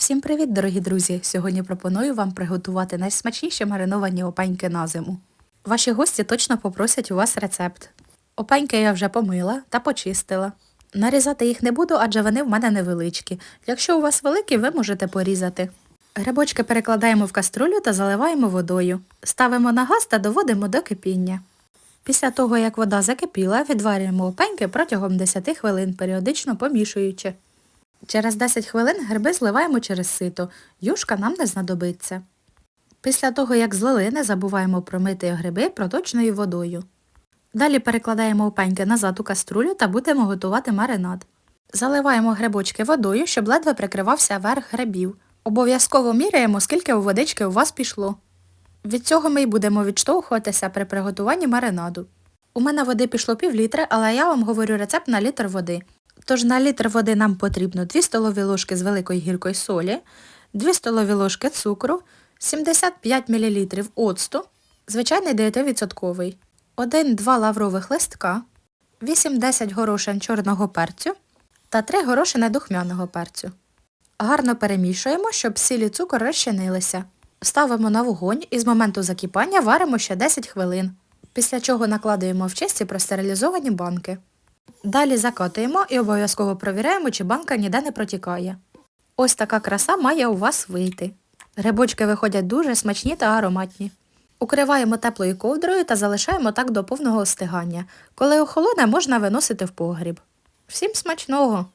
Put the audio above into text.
Всім привіт, дорогі друзі! Сьогодні пропоную вам приготувати найсмачніші мариновані опеньки на зиму. Ваші гості точно попросять у вас рецепт. Опеньки я вже помила та почистила. Нарізати їх не буду, адже вони в мене невеличкі. Якщо у вас великі, ви можете порізати. Грибочки перекладаємо в каструлю та заливаємо водою. Ставимо на газ та доводимо до кипіння. Після того, як вода закипіла, відварюємо опеньки протягом 10 хвилин, періодично помішуючи. Через 10 хвилин гриби зливаємо через сито, юшка нам не знадобиться. Після того, як злили, не забуваємо промити гриби проточною водою. Далі перекладаємо опеньки назад у каструлю та будемо готувати маринад. Заливаємо грибочки водою, щоб ледве прикривався верх грибів. Обов'язково міряємо, скільки у водички у вас пішло. Від цього ми й будемо відштовхуватися при приготуванні маринаду. У мене води пішло пів літри, але я вам говорю рецепт на літр води. Тож на літр води нам потрібно 2 столові ложки з великої гіркої солі, 2 столові ложки цукру, 75 мл оцту, звичайний 9%, 1-2 лаврових листка, 8-10 горошин чорного перцю та 3 горошини духмяного перцю. Гарно перемішуємо, щоб сіль і цукор розчинилися. Ставимо на вогонь і з моменту закипання варимо ще 10 хвилин, після чого накладуємо в чисті простерилізовані банки. Далі закатуємо і обов'язково провіряємо, чи банка ніде не протікає. Ось така краса має у вас вийти. Грибочки виходять дуже смачні та ароматні. Укриваємо теплою ковдрою та залишаємо так до повного остигання. Коли охолоне, можна виносити в погріб. Всім смачного!